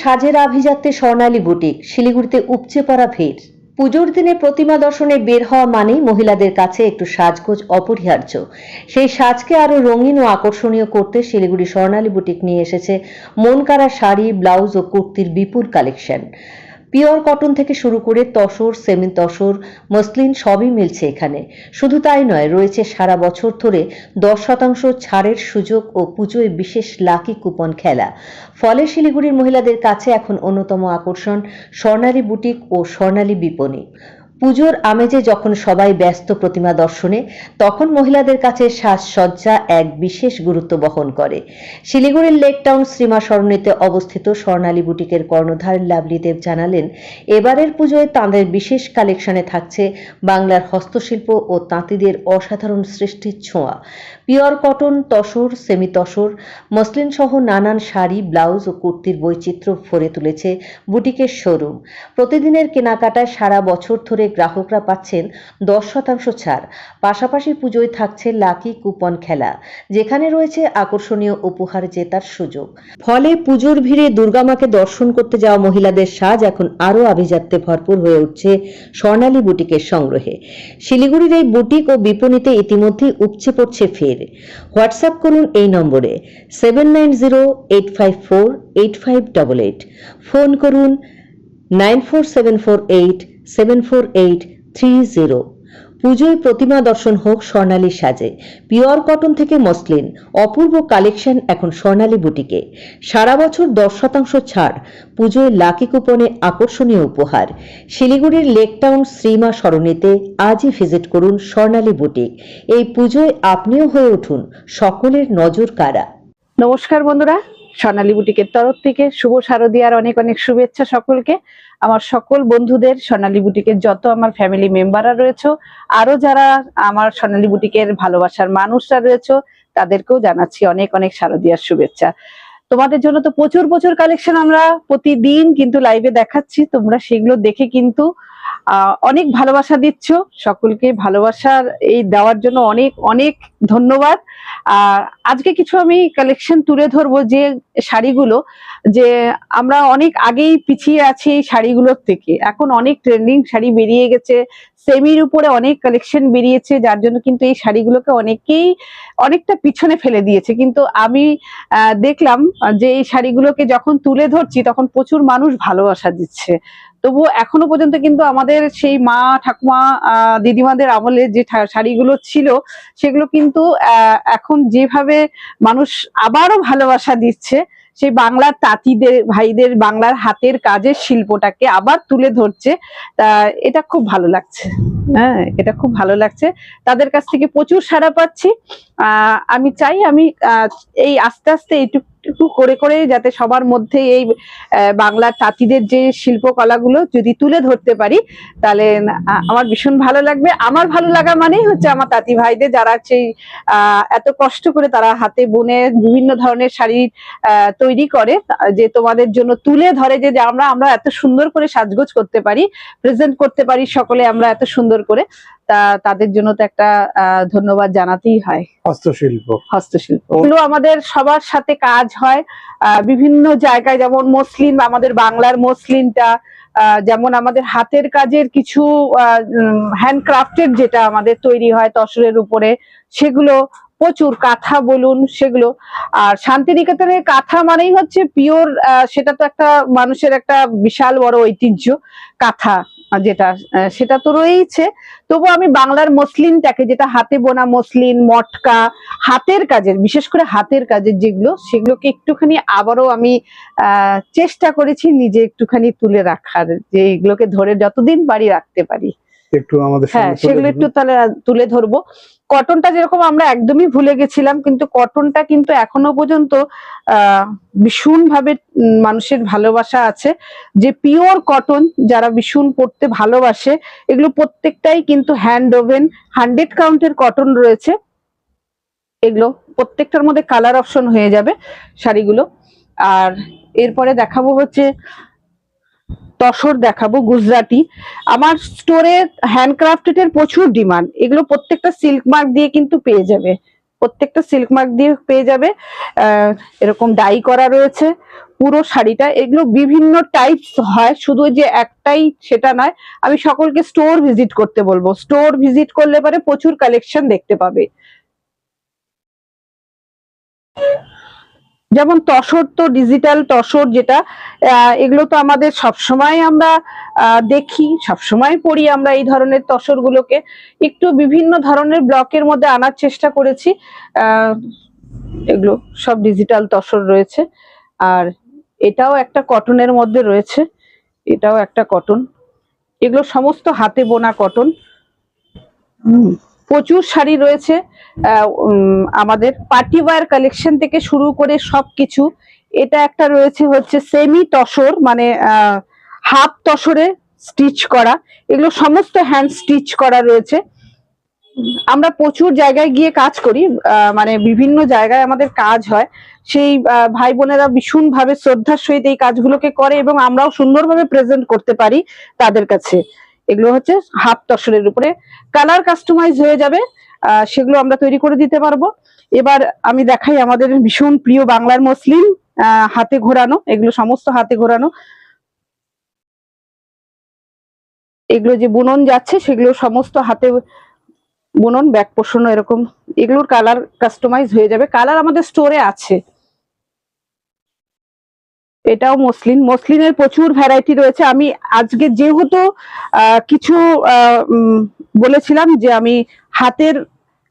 সাজের আভিজাত্যে স্বর্ণালী বুটিক, শিলিগুড়িতে উপচে পড়া ভিড়। পুজোর দিনে প্রতিমা দর্শনে বের হওয়া মানেই মহিলাদের কাছে একটু সাজগোজ অপরিহার্য। সেই সাজকে আরও রঙিন ও আকর্ষণীয় করতে শিলিগুড়ি স্বর্ণালী বুটিক নিয়ে এসেছে মন কারা শাড়ি, ব্লাউজ ও কুর্তির বিপুল কালেকশন। পিওর কটন থেকে শুরু করে তসর সেমি তসর মসলিন সবই মিলছে এখানে। শুধু তাই নয়, রয়েছে সারা বছর ধরে দশ শতাংশ ছাড়ের সুযোগ ও পুজোয় বিশেষ লাকি কুপন খেলা। ফলে শিলিগুড়ির মহিলাদের কাছে এখন অন্যতম আকর্ষণ স্বর্ণালী বুটিক ও স্বর্ণালী বিপণী। পুজোর আমেজে যখন সবাই ব্যস্ত প্রতিমা দর্শনে, তখন মহিলাদের কাছে সাজসজ্জা এক বিশেষ গুরুত্ব বহন করে। শিলিগুড়ির লেক টাউন শ্রীমা সরণিতে অবস্থিত স্বর্ণালী বুটিকের কর্ণধার লাভলি দেব জানালেন, এবারের পুজোয় তাঁদের বিশেষ কালেকশনে থাকছে বাংলার হস্তশিল্প ও তাঁতিদের অসাধারণ সৃষ্টির ছোঁয়া। Pure cotton, tussar semi tussar muslin সহ নানান শাড়ি, ব্লাউজ ও কুর্তির বৈচিত্র্য ভরে তুলেছে বুটিকের শোরুম। প্রতিদিনের কেনাকাটায় সারা বছর ধরে গ্রাহকরা পাচ্ছেন দশ শতাংশ ছাড়। পাশাপাশি পুজোয় থাকছে লাকি কুপন খেলা, যেখানে রয়েছে আকর্ষণীয় উপহার জেতার সুযোগ। ফলে পুজোর ভিড়ে দুর্গামাকে দর্শন করতে যাওয়া মহিলাদের সাজ এখন আরও আভিজাত্যে ভরপুর হয়ে উঠছে স্বর্ণালী বুটিকের সংগ্রহে। শিলিগুড়ির এই বুটিক ও বিপণীতে ইতিমধ্যেই উপচে পড়ছে ফের। হোয়াটসঅ্যাপ করুন এই নম্বরে seven nine zero eight five four eight five double eight. Phone করুন nine four seven four eight seven four eight three zero পুজোয় প্রতিমা দর্শন হোক স্বর্ণালী সাজে। পিওর কটন থেকে মসলিন। অপূর্ব কালেকশন এখন স্বর্ণালী বুটিকে। সারা বছর দশ শতাংশ ছাড়। পুজোয় লাকি কুপনে আকর্ষণীয় উপহার। শিলিগুড়ির লেক টাউন শ্রীমা সরণিতে আজই ভিজিট করুন স্বর্ণালী বুটিক। এই পুজোয় আপনিও হয়ে উঠুন সকলের নজর কারা নমস্কার বন্ধুরা। সোনালী বুটিকের তরফ থেকে শুভ শারদিয়ার অনেক অনেক শুভেচ্ছা সকলকে। আমার সকল বন্ধুদের সোনালী বুটিকের যত আমার ফ্যামিলি মেম্বাররা রয়েছে আরও যারা আমার সোনালী বুটিকের ভালোবাসার মানুষরা রয়েছে, তাদেরকেও জানাচ্ছি অনেক অনেক শারদিয়ার শুভেচ্ছা। তোমাদের জন্য তো প্রচুর প্রচুর কালেকশন আমরা প্রতিদিন কিন্তু লাইভে দেখাচ্ছি। তোমরা সেগুলো দেখে কিন্তু অনেক ভালোবাসা দিচ্ছ। সকলকে ভালোবাসার এই দেওয়ার জন্য অনেক অনেক ধন্যবাদ। আর আজকে কিছু আমি কালেকশন তুলে ধরবো যে শাড়িগুলো যে আমরা অনেক আগেই পিছিয়ে আছি এই শাড়িগুলোর থেকে। এখন অনেক ট্রেন্ডিং শাড়ি বেরিয়ে গেছে সেমির উপরে অনেক কালেকশন বেরিয়েছে, যার জন্য কিন্তু এই শাড়িগুলোকে অনেকেই অনেকটা পিছনে ফেলে দিয়েছে। কিন্তু আমি দেখলাম যে এই শাড়িগুলোকে যখন তুলে ধরছি, তখন প্রচুর মানুষ ভালোবাসা দিচ্ছে। তবুও এখনও পর্যন্ত কিন্তু আমাদের সেই মা, ঠাকুমা দিদিমাদের আমলে যে শাড়িগুলো ছিল, সেগুলো কিন্তু এখন যেভাবে মানুষ আবারও ভালোবাসা দিচ্ছে সেই বাংলার তাঁতিদের, ভাইদের বাংলার হাতের কাজের শিল্পটাকে আবার তুলে ধরছে। তা এটা খুব ভালো লাগছে। হ্যাঁ এটা খুব ভালো লাগছে। তাদের কাছ থেকে প্রচুর সাড়া পাচ্ছি। আমি চাই আমি এই আস্তে আস্তে এইটুকু করে করে যাতে সবার মধ্যে এই বাংলার তাঁতিদের যে শিল্পকলাগুলো যদি তুলে ধরতে পারি, তাহলে আমার ভীষণ ভালো লাগবে। আমার ভালো লাগা মানেই হচ্ছে আমার তাঁতি ভাইদের যারা সেই এত কষ্ট করে তারা হাতে বুনে বিভিন্ন ধরনের শাড়ি তৈরি করে, যে তোমাদের জন্য তুলে ধরে যে আমরা আমরা এত সুন্দর করে সাজগোজ করতে পারি প্রেজেন্ট করতে পারি সকলে আমরা এত সুন্দর করে। তা তাদের জন্য তো একটা আহ, ধন্যবাদ জানাতেই হয়। হস্তশিল্প। হস্তশিল্প। এগুলো আমাদের সবার সাথে কাজ হয় আহ, বিভিন্ন জায়গায় যেমন মসলিন আমাদের বাংলার মসলিনটা যেমন আমাদের হাতের কাজের কিছু হ্যান্ডক্রাফটেড যেটা আমাদের তৈরি হয় তসরের উপরে সেগুলো প্রচুর কাঁথা বলুন সেগুলো। আর শান্তিনিকেতনের কাঁথা মানেই হচ্ছে পিওর সেটা তো একটা মানুষের একটা বিশাল বড় ঐতিহ্য কাঁথা। যেটা সেটা তো রয়েইছে। তবু আমি বাংলার মসলিনটাকে, যেটা হাতে বোনা মসলিন, মটকা, হাতের কাজের, বিশেষ করে হাতের কাজের যেগুলো, সেগুলোকে একটুখানি আবারও আমি চেষ্টা করেছি নিজে একটুখানি তুলে রাখার, যে এগুলোকে ধরে যতদিন পারি রাখতে পারি। একটু আমাদের হ্যাঁ সেগুলো একটু তাহলে তুলে ধরবো। কটনটা যেরকম আমরা একদমই ভুলে গেছিলাম কিন্তু কটনটা কিন্তু এখনও পর্যন্ত ভীষণ ভাবে মানুষের ভালোবাসা আছে। যে পিওর কটন যারা ভীষণ পড়তে ভালোবাসে এগুলো প্রত্যেকটাই কিন্তু হ্যান্ড ওভেন হান্ড্রেড কাউন্টের কটন রয়েছে। এগুলো প্রত্যেকটার মধ্যে কালার অপশন হয়ে যাবে শাড়িগুলো। আর এরপরে দেখাবো হচ্ছে তসর দেখাবো গুজরাটি। আমার স্টোরে হ্যান্ডক্রাফটেড এর প্রচুর ডিমান্ড এগুলো প্রত্যেকটা সিল্ক মার্ক দিয়ে কিন্তু পেয়ে যাবে। প্রত্যেকটা সিল্ক মার্ক দিয়ে পেয়ে যাবে। এরকম ডাই করা রয়েছে। পুরো শাড়িটা। এগুলো বিভিন্ন টাইপস হয়। শুধু যে একটাই সেটা নয়, আমি সকলকে স্টোর ভিজিট করতে বলব। স্টোর ভিজিট করলে পরে প্রচুর কালেকশন দেখতে পাবে। যেমন তসর তো ডিজিটাল তসর যেটা এগুলো তো আমাদের সবসময় আমরা দেখি সবসময় পড়ি আমরা এই ধরনের তসর গুলোকে একটু বিভিন্ন ধরনের ব্লকের মধ্যে আনার চেষ্টা করেছি এগুলো সব ডিজিটাল তসর রয়েছে। আর এটাও একটা কটনের মধ্যে রয়েছে এটাও একটা কটন। এগুলো সমস্ত হাতে বোনা কটন। হুম, প্রচুর শাড়ি রয়েছে আমাদের পার্টি ওয়্যার কালেকশন থেকে শুরু করে সব কিছু এটা একটা রয়েছে হচ্ছে সেমি তসর মানে হাফ তসরে স্টিচ করা। এগুলো সমস্ত হ্যান্ড স্টিচ করা রয়েছে। আমরা প্রচুর জায়গায় গিয়ে কাজ করি মানে বিভিন্ন জায়গায় আমাদের কাজ হয়। সেই ভাই বোনেরা ভীষণ ভাবে শ্রদ্ধার সহিত এই কাজগুলোকে করে এবং আমরাও সুন্দরভাবে প্রেজেন্ট করতে পারি তাদের কাছে। এগুলো হচ্ছে হাফ তসরের উপরে। কালার কাস্টমাইজ হয়ে যাবে সেগুলো আমরা তৈরি করে দিতে পারব। এবার আমি দেখাই আমাদের ভীষণ প্রিয় বাংলার মুসলিম হাতে ঘোরানো, এগুলো সমস্ত হাতে ঘোরানো। এগুলো যে বুনন যাচ্ছে, সেগুলো সমস্ত হাতে বুনন ব্যাক পোষণ, এরকম। এগুলোর কালার কাস্টমাইজ হয়ে যাবে। কালার আমাদের স্টোরে আছে। এটাও মসলিন। মসলিনের প্রচুর ভ্যারাইটি রয়েছে। আমি আজকে যেহেতু কিছু বলেছিলাম যে আমি হাতের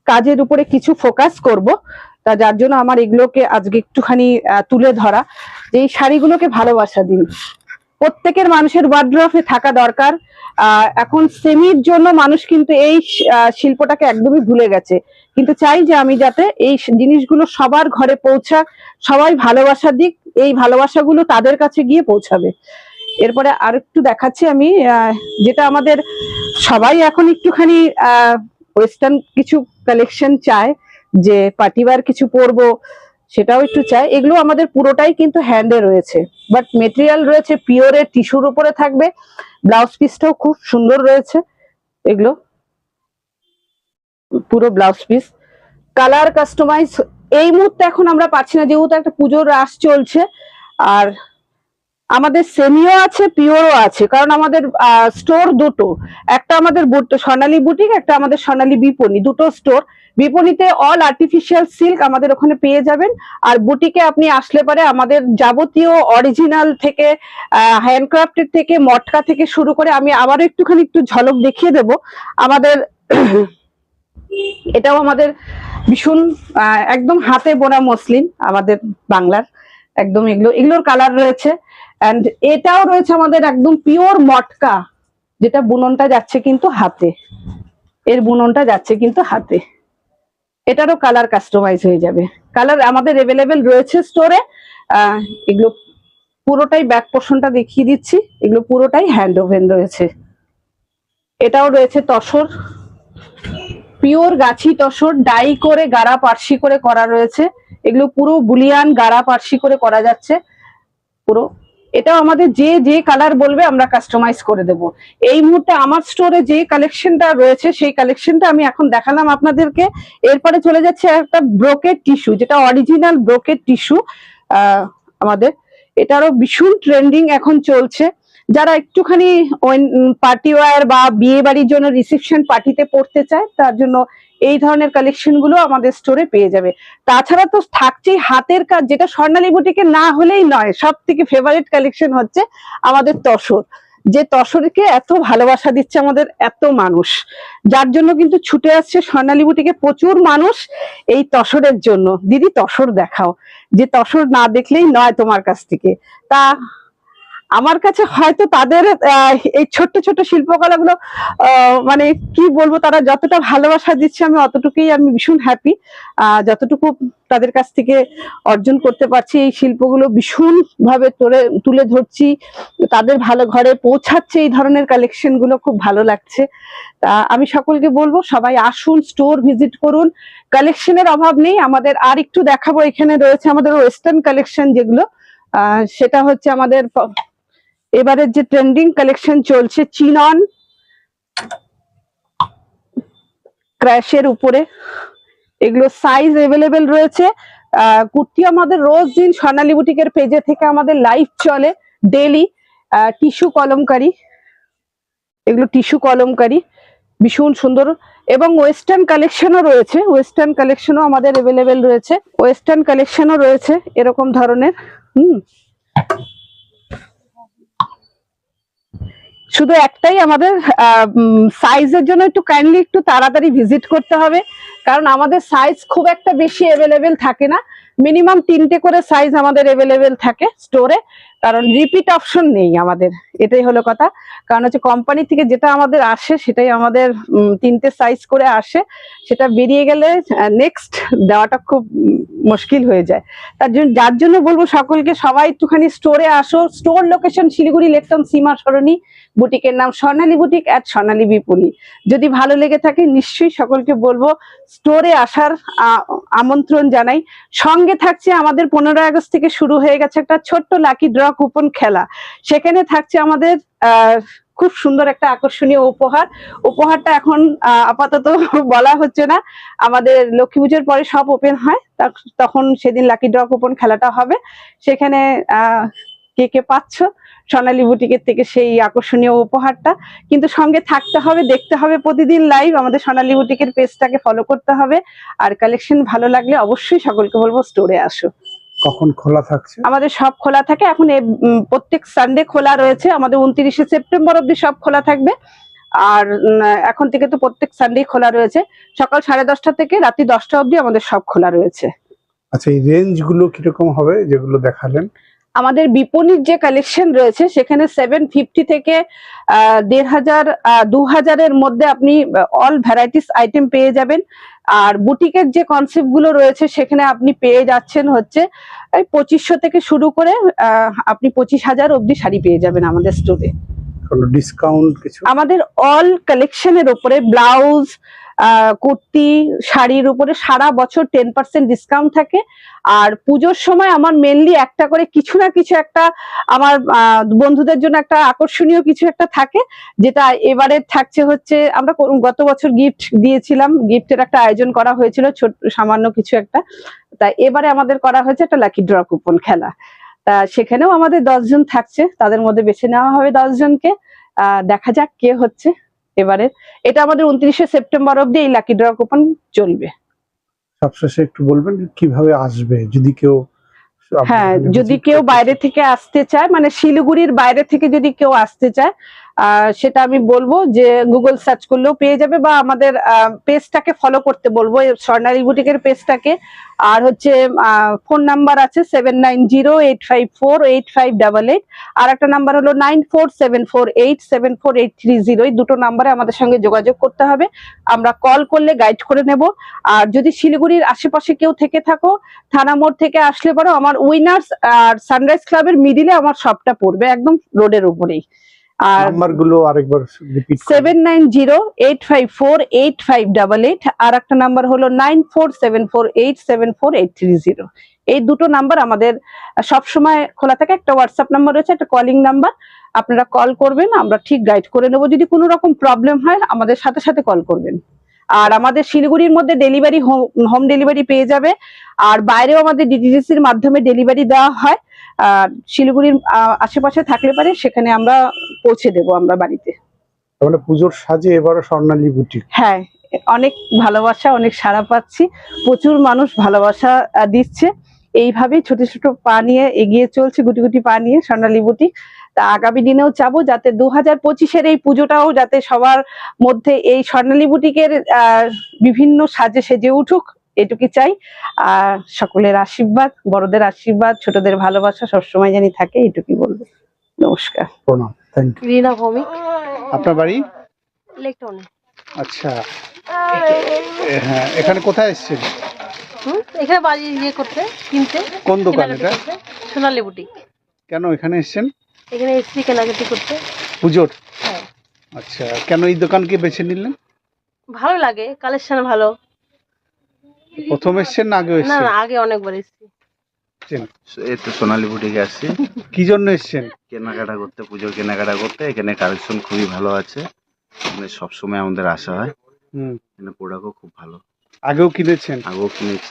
কাজের উপরে কিছু ফোকাস করব, তা যার জন্য আমার এগুলোকে আজকে একটুখানি তুলে ধরা। যে এই শাড়িগুলোকে ভালোবাসা দিন। প্রত্যেকের মানুষের ওয়ার্ড্রফে থাকা দরকার। এখন সেমির জন্য মানুষ কিন্তু এই শিল্পটাকে একদমই ভুলে গেছে। কিন্তু চাই যে আমি যাতে এই জিনিসগুলো সবার ঘরে পৌঁছাক, সবাই ভালোবাসা দিক এই ভালোবাসাগুলো তাদের কাছে গিয়ে পৌঁছাবে। এরপরে আর একটু দেখাচ্ছি আমি যেটা আমাদের সবাই এখন একটুখানি ওয়েস্টার্ন কিছু কালেকশন চায়, যে পার্টিবার কিছু পরবো, সেটাও একটু চাই এগুলো আমাদের পুরোটাই কিন্তু হ্যান্ডে রয়েছে। বাট মেটেরিয়াল রয়েছে পিওরের টিস্যুর উপরে থাকবে। ব্লাউজ পিসটাও খুব সুন্দর রয়েছে। এগুলো, পুরো ব্লাউজ পিস কালার কাস্টমাইজ এই মুহূর্তে এখন আমরা পাচ্ছি না, যেহেতু একটা পুজোর রাস চলছে, আর আমাদের সেমিও আছে পিওরও আছে, কারণ আমাদের স্টোর দুটো। একটা আমাদের স্বর্ণালী বুটিক, একটা আমাদের স্বর্ণালী বিপণী। দুটো স্টোর বিপণীতে অল আর্টিফিশিয়াল সিল্ক আমাদের ওখানে পেয়ে যাবেন, আর বুটিকে আপনি আসলে পরে আমাদের যাবতীয় অরিজিনাল থেকে হ্যান্ডক্রাফটের থেকে, মটকা থেকে শুরু করে আমি আবারও একটুখানি একটু ঝলক দেখিয়ে দেব। আমাদের এটাও আমাদের ভীষণ একদম হাতে বোনা মসলিন আমাদের বাংলার। একদম এগুলো, এগুলোর কালার রয়েছে। অ্যান্ড এটাও রয়েছে আমাদের একদম পিওর মটকা, যেটা বুননটা যাচ্ছে কিন্তু হাতে। এর বুননটা যাচ্ছে কিন্তু হাতে। এটারও কালার কাস্টমাইজ হয়ে যাবে। কালার আমাদের এভেলেবেল রয়েছে স্টোরে এগুলো পুরোটাই ব্যাক পোর্শনটা দেখিয়ে দিচ্ছি। এগুলো পুরোটাই হ্যান্ড ওভেন রয়েছে। এটাও রয়েছে তসর। পিওর গাছি তসর, ডাই করে গাড়া পার্সি করে করা রয়েছে। এগুলো পুরো বুলিয়ান গাড়া পার্সি করে করা যাচ্ছে। পুরো। এটাও আমাদের যে যে কালার বলবে আমরা কাস্টমাইজ করে দেব। এই মুহূর্তে আমার স্টোরে যে কালেকশনটা রয়েছে, সেই কালেকশনটা আমি এখন দেখালাম আপনাদেরকে। এরপরে চলে যাচ্ছে একটা ব্রোকেট টিস্যু যেটা অরিজিনাল ব্রোকেট টিস্যু আমাদের। এটারও ভীষণ ট্রেন্ডিং এখন চলছে। যারা একটুখানি পার্টি ওয়ার বা বিয়ে বাড়ির জন্য রিসেপশন পার্টিতে পড়তে চায়, তার জন্য এই ধরনের কালেকশনগুলো আমাদের স্টোরে পেয়ে যাবে। তাছাড়া তো থাকছেই হাতের কাজ, যেটা স্বর্ণালী বুটিকে না হলেই নয় সব থেকে ফেভারিট কালেকশন হচ্ছে আমাদের তসর। যে তসরকে এত ভালোবাসা দিচ্ছে আমাদের এত মানুষ। যার জন্য কিন্তু ছুটে আসছে স্বর্ণালী বুটিকে প্রচুর মানুষ এই তসরের জন্য। দিদি তসর দেখাও। যে তসর না দেখলেই নয় তোমার কাছ থেকে। তা আমার কাছে হয়তো তাদের এই ছোট্ট ছোট্ট শিল্পকলাগুলো মানে কি বলব, তারা যতটা ভালোবাসা দিচ্ছে আমি অতটুকুই আমি ভীষণ হ্যাপি যতটুকু তাদের কাছ থেকে অর্জন করতে পারছি, এই শিল্পগুলো ভীষণ ভাবে তুলে তুলে ধরছি, তাদের ভালো ঘরে পৌঁছাচ্ছে, এই ধরনের কালেকশনগুলো খুব ভালো লাগছে। তা আমি সকলকে বলব, সবাই আসুন স্টোর ভিজিট করুন। কালেকশনের অভাব নেই, আমাদের আর একটু দেখাবো, এখানে রয়েছে আমাদের ওয়েস্টার্ন কালেকশন যেগুলো সেটা হচ্ছে আমাদের এবারের যে ট্রেন্ডিং কালেকশন চলছে চিনন ক্র্যাশের উপরে। এগুলো সাইজ এভেলেবেল রয়েছে। কুর্তি আমাদের রোজ দিন স্বর্ণালী বুটিকের পেজে থেকে আমাদের লাইভ চলে ডেলি টিস্যু কলমকারি। এগুলো টিস্যু কলমকারি। ভীষণ সুন্দর। এবং ওয়েস্টার্ন কালেকশনও রয়েছে। ওয়েস্টার্ন কালেকশনও আমাদের এভেলেবেল রয়েছে। ওয়েস্টার্ন কালেকশনও রয়েছে এরকম ধরনের। হুম। শুধু একটাই আমাদের সাইজের জন্য একটু কাইন্ডলি একটু তাড়াতাড়ি ভিজিট করতে হবে। কারণ আমাদের সাইজ খুব একটা বেশি অ্যাভেলেবেল থাকে না। মিনিমাম তিনটে করে সাইজ আমাদের অ্যাভেলেবেল থাকে স্টোরে কারণ রিপিট অপশন নেই আমাদের। এটাই হলো কথা। কারণ হচ্ছে কোম্পানি থেকে যেটা আমাদের আসে, সেটাই আমাদের তিনটে সাইজ করে আসে। সেটা বেরিয়ে গেলে নেক্সট দেওয়াটা খুব মুশকিল হয়ে যায়। তার জন্য যার জন্য বলব সকলকে, সবাই একটুখানি স্টোরে আসো। স্টোর লোকেশন শিলিগুড়ি লেকটন সীমা, সরণি। বুটিকের নাম স্বর্ণালী বুটিক অ্যাট স্বর্ণালী বিপুলি। যদি ভালো লেগে থাকে, নিশ্চয়ই সকলকে বলব স্টোরে আসার আমন্ত্রণ জানাই। সঙ্গে থাকছে আমাদের পনেরোই আগস্ট থেকে শুরু হয়ে গেছে একটা ছোট্ট লাকি ড্র কুপন খেলা। সেখানে থাকছে আমাদের খুব সুন্দর একটা আকর্ষণীয় উপহার। উপহারটা এখন আপাতত বলা হচ্ছে না। আমাদের লক্ষ্মী পুজোর পরে সব ওপেন হয়। তখন সেদিন লাকি ড্র কুপন খেলাটা হবে। সেখানে কে কে পাচ্ছ? সোনালী বুটিকের থেকে সেই আকর্ষণীয় উপহারটা। কিন্তু সঙ্গে থাকতে হবে, দেখতে হবে প্রতিদিন লাইভ আমাদের সোনালী বুটিকের পেজটাকে ফলো করতে হবে। আর কালেকশন ভালো লাগলে অবশ্যই সকলকে বলব স্টোরে আসো। কখন খোলা থাকছে? আমাদের সব খোলা থাকে। এখন প্রত্যেক সানডে খোলা রয়েছে। আমাদের উনত্রিশে সেপ্টেম্বর অব্দি সব খোলা থাকবে। আর এখন থেকে তো প্রত্যেক সানডে খোলা রয়েছে। সকাল সাড়ে দশটা থেকে রাত্রি দশটা অব্দি আমাদের সব খোলা রয়েছে। আচ্ছা এই রেঞ্জগুলো কীরকম হবে যেগুলো দেখালেন? আমাদের বিপণীর যে কালেকশন রয়েছে সেখানে সেভেন ফিফটি থেকে দেড় হাজার দু হাজারের মধ্যে আপনি অল ভ্যারাইটিস আইটেম পেয়ে যাবেন। আর বুটিকের যে কনসেপ্টগুলো রয়েছে সেখানে আপনি পেয়ে যাচ্ছেন হচ্ছে পঁচিশশো থেকে শুরু করে আপনি পঁচিশ হাজার অবধি শাড়ি পেয়ে যাবেন আমাদের স্টোরে ডিসকাউন্ট কিছু? আমাদের অল কালেকশনের উপরে ব্লাউজ কুর্তি, শাড়ির উপরে সারা বছর টেন পার্সেন্ট ডিসকাউন্ট থাকে। আর পুজোর সময় আমার মেনলি একটা করে কিছু না কিছু একটা আমার বন্ধুদের জন্য একটা আকর্ষণীয় কিছু একটা থাকে, যেটা এবারে থাকছে হচ্ছে, আমরা গত বছর গিফট দিয়েছিলাম গিফটের একটা আয়োজন করা হয়েছিল, ছোট, সামান্য কিছু একটা। তা এবারে আমাদের করা হয়েছে একটা লাকি ড্র কুপন খেলা। তা সেখানেও আমাদের দশজন থাকছে, তাদের মধ্যে বেছে নেওয়া হবে দশজনকে। দেখা যাক কে হচ্ছে। এবারে। এটা আমাদের উনত্রিশে সেপ্টেম্বর অব্দি এই লাকি ড্র কুপন চলবে। সবশেষে একটু বলবেন কীভাবে আসবে? যদি কেউ হ্যাঁ যদি কেউ বাইরে থেকে আসতে চায় মানে শিলিগুড়ির বাইরে থেকে যদি কেউ আসতে চায় সেটা আমি বলব যে গুগল সার্চ করলেও পেয়ে যাবে বা আমাদের পেজটাকে ফলো করতে বলব স্বর্ণালী বুটিকের পেজটাকে আর হচ্ছে ফোন নাম্বার আছে seven nine zero eight five four eight five double eight আর একটা নাম্বার হলো nine four seven four eight seven four eight three zero এই দুটো নাম্বারে আমাদের সঙ্গে যোগাযোগ করতে হবে। আমরা কল করলে গাইড করে নেব। আর যদি শিলিগুড়ির আশেপাশে কেউ থেকে থাকো, থানা মোড় থেকে আসলে পরে, আমার উইনার্স আর সানরাইজ ক্লাবের মিডিলে আমার শপটা পড়বে একদম রোডের উপরেই। আর আরেকবার রিপিট আর একটা নাম্বার হলো এই দুটো নাম্বার আমাদের সব সময় খোলা থাকে। একটা হোয়াটসঅ্যাপ নাম্বার রয়েছে একটা কলিং নাম্বার। আপনারা কল করবেন আমরা ঠিক গাইড করে নেব। যদি কোনো রকম প্রবলেম হয় আমাদের সাথে সাথে কল করবেন। আর আমাদের শিলিগুড়ির মধ্যে ডেলিভারি হোম ডেলিভারি পেয়ে যাবে। আর বাইরেও আমাদের ডিটিডিসির মাধ্যমে ডেলিভারি দেওয়া হয়। আর শিলিগুড়ির আশেপাশে থাকলে পারে সেখানে আমরা পৌঁছে দেবো আমরা বাড়িতে। মানে পুজোর সাজে এবারে স্বর্ণালী বুটিক হ্যাঁ অনেক ভালোবাসা অনেক সাড়া পাচ্ছি। প্রচুর মানুষ ভালোবাসা দিচ্ছে। এইভাবেই ছোট ছোট পা নিয়ে এগিয়ে চলছে গুটি গুটি পা নিয়ে স্বর্ণালী বুটি তা আগামী দিনেও চাবো যাতে দু হাজার পঁচিশের এই পুজোটাও যাতে সবার মধ্যে এই স্বর্ণালী বুটিকের আহ, বিভিন্ন সাজে সেজে উঠুক এটুকুই চাই। আর সকলের আশীর্বাদ বড়দের আশীর্বাদ ছোটদের ভালোবাসা সবসময় জানি থাকে এটুকুই বলব। নমস্কার। প্রণাম। থ্যাংক ইউ রিনা ভৌমিক আপনার বাড়ি? ইলেকট্রনিক আচ্ছা। হ্যাঁ এখানে কোথায় এসেছেন? হুম? এখানে বাড়ি ইয়ে করতে কিনতে। কোন দোকান এটা? সোনালী বুটিক। কেন এখানে এসেছেন? এখানে এসছি কেনাকাটি করতে। পুজোর? হ্যাঁ। আচ্ছা কেন এই দোকানকে বেছে নিলেন? ভালো লাগে কালেকশন ভালো। প্রথম এসেছেন না আগে এসেছেন না আগে অনেকবার এসছি। এই তো সোনালী বুটিকে আসছি। কি জন্য এসছেন? কেনাকাটা করতে পুজোর কেনাকাটা করতে। এখানে কালেকশন খুবই ভালো আছে। এখানে সবসময় আমাদের আসা হয়। হুম। এখানে প্রোডাক্টও খুব ভালো। আগেও কিনেছেন? আগেও কিনেছি।